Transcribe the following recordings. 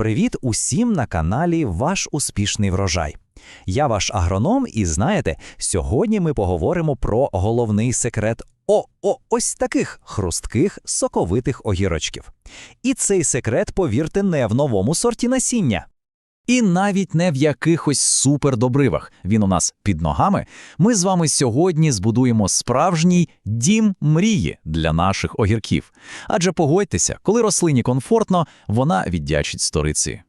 Привіт усім на каналі Ваш успішний врожай. Я ваш агроном, і знаєте, сьогодні ми поговоримо про головний секрет о, о ось таких хрустких соковитих огірочків. І цей секрет, повірте, не в новому сорті насіння. І навіть не в якихось супердобривах. Він у нас під ногами. Ми з вами сьогодні збудуємо справжній дім мрії для наших огірків. Адже погодьтеся, коли рослині комфортно, вона віддячить сториці.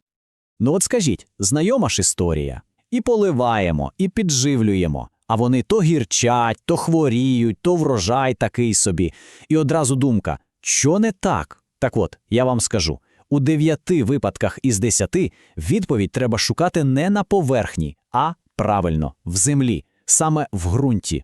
Ну от скажіть, знайома ж історія. І поливаємо, і підживлюємо, а вони то гірчать, то хворіють, то врожай такий собі. І одразу думка, що не так? Так от, я вам скажу, у дев'яти випадках із десяти відповідь треба шукати не на поверхні, а правильно, в землі, саме в ґрунті.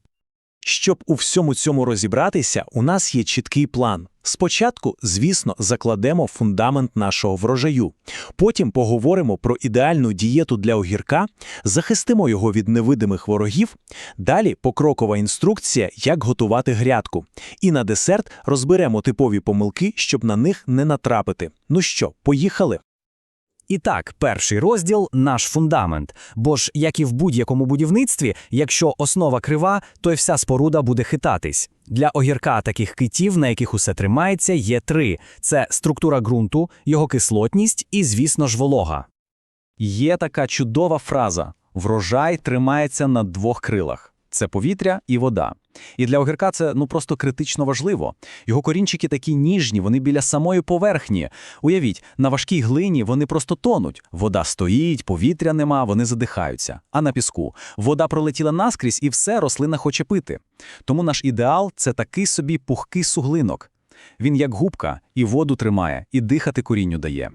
Щоб у всьому цьому розібратися, у нас є чіткий план. Спочатку, звісно, закладемо фундамент нашого врожаю. Потім поговоримо про ідеальну дієту для огірка, захистимо його від невидимих ворогів. Далі покрокова інструкція, як готувати грядку. І на десерт розберемо типові помилки, щоб на них не натрапити. Ну що, поїхали? І так, перший розділ наш фундамент. Бо ж, як і в будь-якому будівництві, якщо основа крива, то й вся споруда буде хитатись. Для огірка таких китів, на яких усе тримається, є три: це структура ґрунту, його кислотність і, звісно ж, волога. Є така чудова фраза: врожай тримається на двох крилах. Це повітря і вода. І для огірка це ну просто критично важливо. Його корінчики такі ніжні, вони біля самої поверхні. Уявіть, на важкій глині вони просто тонуть. Вода стоїть, повітря нема, вони задихаються. А на піску вода пролетіла наскрізь, і все рослина хоче пити. Тому наш ідеал це такий собі пухкий суглинок. Він як губка, і воду тримає, і дихати корінню дає.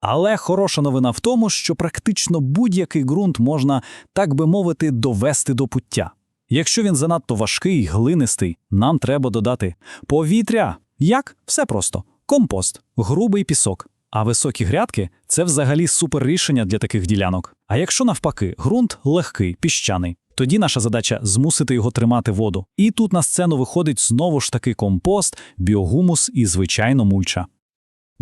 Але хороша новина в тому, що практично будь-який ґрунт можна, так би мовити, довести до пуття. Якщо він занадто важкий, глинистий, нам треба додати повітря. Як? Все просто: компост, грубий пісок. А високі грядки це взагалі супер рішення для таких ділянок. А якщо навпаки, ґрунт легкий, піщаний, тоді наша задача змусити його тримати воду. І тут на сцену виходить знову ж таки компост, біогумус і звичайно мульча.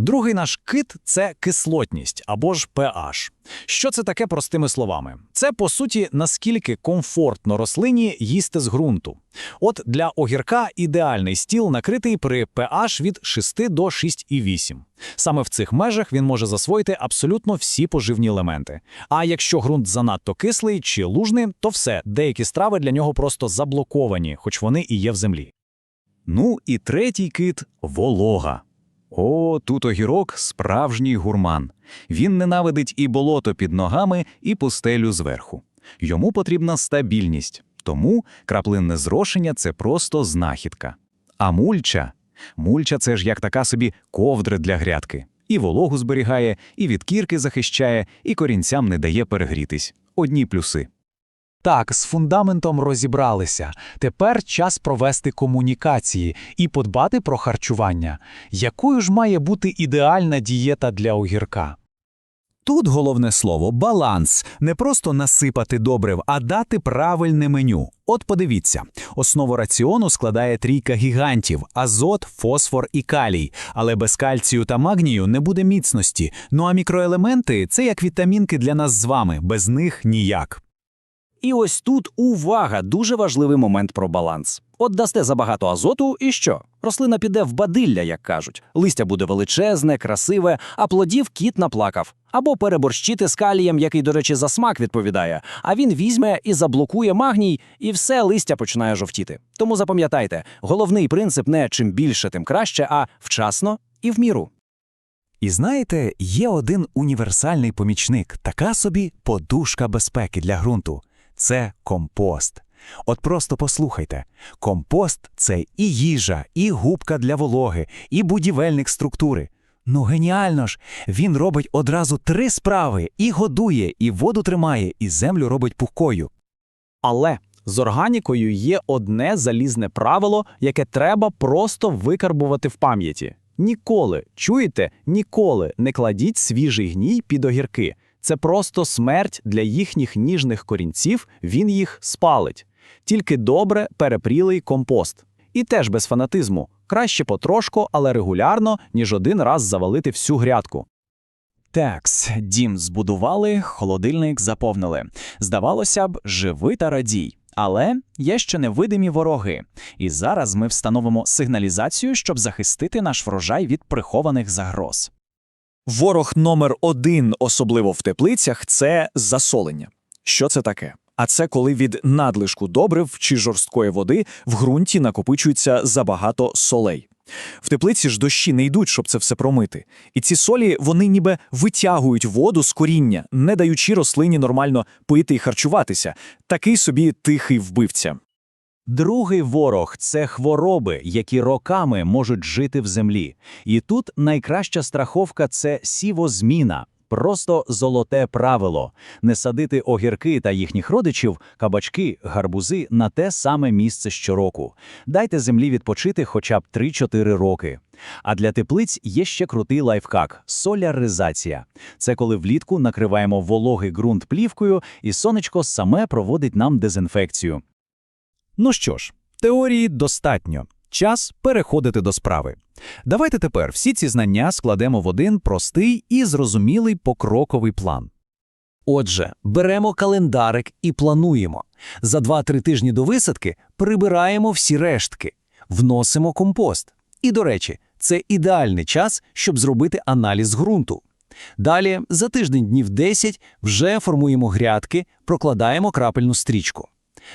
Другий наш кит це кислотність або ж pH. Що це таке простими словами? Це, по суті, наскільки комфортно рослині їсти з ґрунту. От для огірка ідеальний стіл накритий при pH від 6 до 6,8. Саме в цих межах він може засвоїти абсолютно всі поживні елементи. А якщо ґрунт занадто кислий чи лужний, то все, деякі страви для нього просто заблоковані, хоч вони і є в землі. Ну і третій кит волога. О, тут огірок справжній гурман. Він ненавидить і болото під ногами, і пустелю зверху. Йому потрібна стабільність, тому краплинне зрошення це просто знахідка. А мульча мульча це ж як така собі ковдра для грядки. І вологу зберігає, і від кірки захищає, і корінцям не дає перегрітись. Одні плюси. Так, з фундаментом розібралися. Тепер час провести комунікації і подбати про харчування. Якою ж має бути ідеальна дієта для огірка? Тут головне слово баланс. Не просто насипати добрив, а дати правильне меню. От подивіться, основу раціону складає трійка гігантів: азот, фосфор і калій. Але без кальцію та магнію не буде міцності. Ну а мікроелементи це як вітамінки для нас з вами, без них ніяк. І ось тут увага, дуже важливий момент про баланс. От дасте забагато азоту, і що? Рослина піде в бадилля, як кажуть. Листя буде величезне, красиве, а плодів кіт наплакав. Або переборщити з калієм, який, до речі, за смак відповідає, а він візьме і заблокує магній, і все листя починає жовтіти. Тому запам'ятайте, головний принцип не чим більше, тим краще, а вчасно і в міру. І знаєте, є один універсальний помічник, така собі подушка безпеки для ґрунту це компост. От просто послухайте: компост це і їжа, і губка для вологи, і будівельник структури. Ну геніально ж! Він робить одразу три справи: і годує, і воду тримає, і землю робить пухкою. Але з органікою є одне залізне правило, яке треба просто викарбувати в пам'яті. Ніколи, чуєте, ніколи не кладіть свіжий гній під огірки. Це просто смерть для їхніх ніжних корінців, він їх спалить. Тільки добре перепрілий компост. І теж без фанатизму. Краще потрошку, але регулярно, ніж один раз завалити всю грядку. Такс, дім збудували, холодильник заповнили. Здавалося б, живи та радій. Але є ще невидимі вороги. І зараз ми встановимо сигналізацію, щоб захистити наш врожай від прихованих загроз. Ворог номер один, особливо в теплицях, це засолення. Що це таке? А це коли від надлишку добрив чи жорсткої води в ґрунті накопичується забагато солей. В теплиці ж дощі не йдуть, щоб це все промити. І ці солі вони ніби витягують воду з коріння, не даючи рослині нормально пити і харчуватися. Такий собі тихий вбивця. Другий ворог це хвороби, які роками можуть жити в землі. І тут найкраща страховка це сівозміна. Просто золоте правило не садити огірки та їхніх родичів, кабачки, гарбузи на те саме місце щороку. Дайте землі відпочити хоча б 3-4 роки. А для теплиць є ще крутий лайфхак соляризація. Це коли влітку накриваємо вологий ґрунт плівкою, і сонечко саме проводить нам дезінфекцію. Ну що ж, теорії достатньо. Час переходити до справи. Давайте тепер всі ці знання складемо в один простий і зрозумілий покроковий план. Отже, беремо календарик і плануємо. За 2-3 тижні до висадки прибираємо всі рештки, вносимо компост. І, до речі, це ідеальний час, щоб зробити аналіз ґрунту. Далі, за тиждень днів 10, вже формуємо грядки, прокладаємо крапельну стрічку.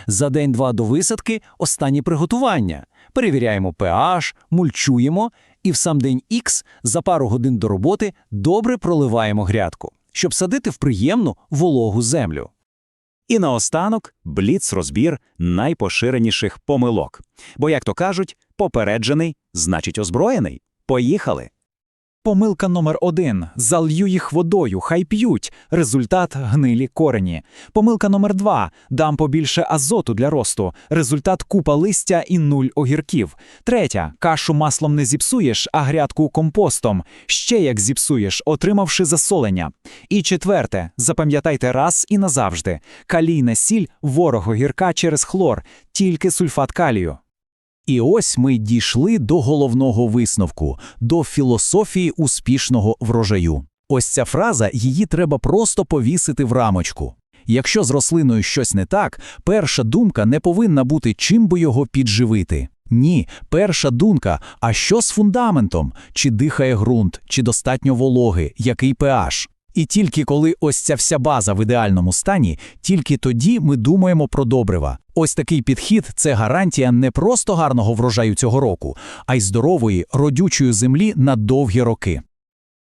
За день-два до висадки останні приготування. Перевіряємо pH, мульчуємо і в сам день X за пару годин до роботи добре проливаємо грядку, щоб садити в приємну вологу землю. І наостанок бліц-розбір найпоширеніших помилок. Бо, як то кажуть, попереджений значить озброєний. Поїхали! Помилка номер один. Залью їх водою, хай п'ють. Результат гнилі корені. Помилка номер два. Дам побільше азоту для росту. Результат купа листя і нуль огірків. Третя. Кашу маслом не зіпсуєш, а грядку компостом. Ще як зіпсуєш, отримавши засолення. І четверте. Запам'ятайте раз і назавжди. Калійна сіль – ворог огірка через хлор, тільки сульфат калію. І ось ми дійшли до головного висновку, до філософії успішного врожаю. Ось ця фраза, її треба просто повісити в рамочку. Якщо з рослиною щось не так, перша думка не повинна бути чим би його підживити. Ні, перша думка, а що з фундаментом? Чи дихає ґрунт, чи достатньо вологи, який pH? І тільки коли ось ця вся база в ідеальному стані, тільки тоді ми думаємо про добрива. Ось такий підхід це гарантія не просто гарного врожаю цього року, а й здорової, родючої землі на довгі роки.